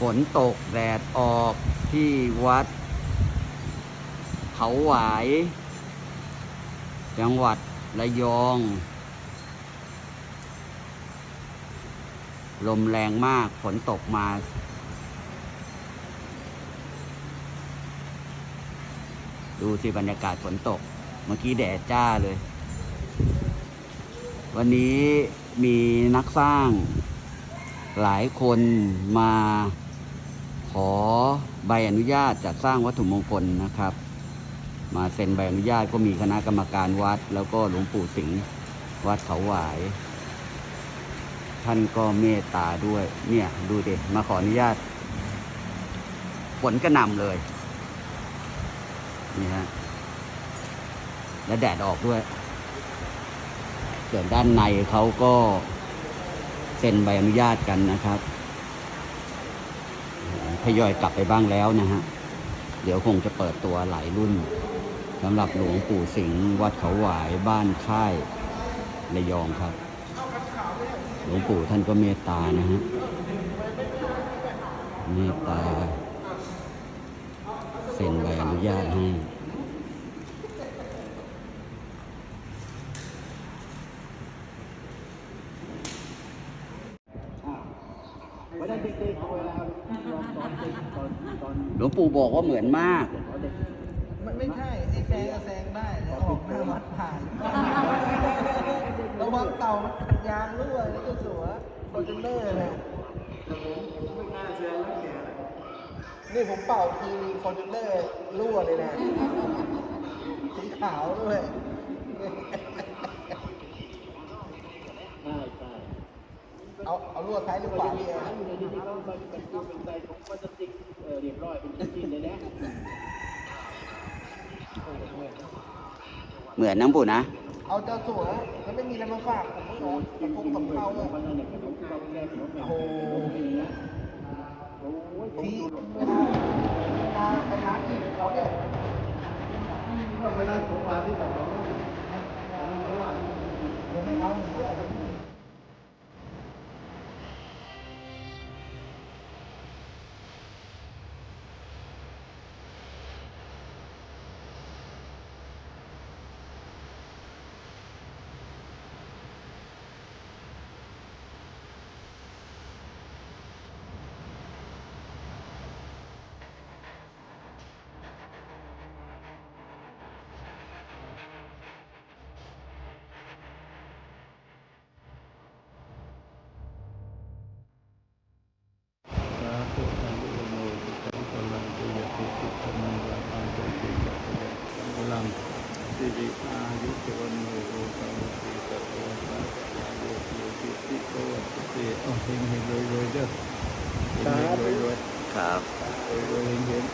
ฝนตกแดดออกที่วัด เขาหวาย จังหวัดระยอง ลมแรงมากฝนตกมา ดูสิบรรยากาศฝนตก เมื่อกี้แดดจ้าเลย วันนี้มีนักสร้างหลายคนมา ขอใบอนุญาตจัดสร้างวัตถุมงคลนะครับ มาเซ็นใบอนุญาตก็มีคณะกรรมการวัด แล้วก็หลวงปู่สิงห์วัดเขาหวาย ท่านก็เมตตาด้วย เนี่ยดูดิมาขออนุญาตฝนกระหน่ำเลยนี่ฮะและแดดออกด้วยส่วนด้านในเขาก็เซ็นใบอนุญาตกันนะครับ ทยอยกลับไปบ้างแล้วนะฮะ เดี๋ยวคงจะเปิดตัวหลายรุ่นสำหรับหลวงปู่สิงห์วัดเขาหวายบ้านค่ายระยองครับ หลวงปู่ท่านก็เมตตานะฮะเมตตาเซ็นใบอนุญาตให้ วันนั้นเด็กๆเวลาตอนเด็กตอนตอนหลวงปู่บอกว่าเหมือนมากเด็กมันไม่ใช่ไอ้แซงก็แซงได้แต่ออกหน้าวัดผ่านระวังเต่ามันขัดยางรั่วแล้วก็สัวคอนเทนเนอร์เลยไม่น่าเชื่อแล้วเนี่ยนี่ผมเป่าทีคอนเทนเนอร์รั่วเลยนะสีขาวด้วย ใช่ใช่ เอาเอารั่วซ้ายหรือขวาดีอะทั้งในที่เขาเป็นเป็นเป็นใบของพลาสติกเออเรียบร้อยเป็นชิ้นๆเลยนะเหมือนน้ำปู่นะ เอาเจ้าสัวแล้วไม่มีอะไรมาฝากผมก็กระพงสำเภาเพอะราะนั่นเนี่ยขนมเราแรกขนมโอ้โหนะโอ้ยผมที่ดูเวลาเวลาไปร้านที่เขาเนี่ยไม่ได้ผมมาที่แบบผม ยุจวันโนโรสังติสัตวสังอายุโยติติโตติเอาเฮงเฮงรวยรวยเด้อเฮงเฮงรวยรวยครับรวยรวยเฮงเฮง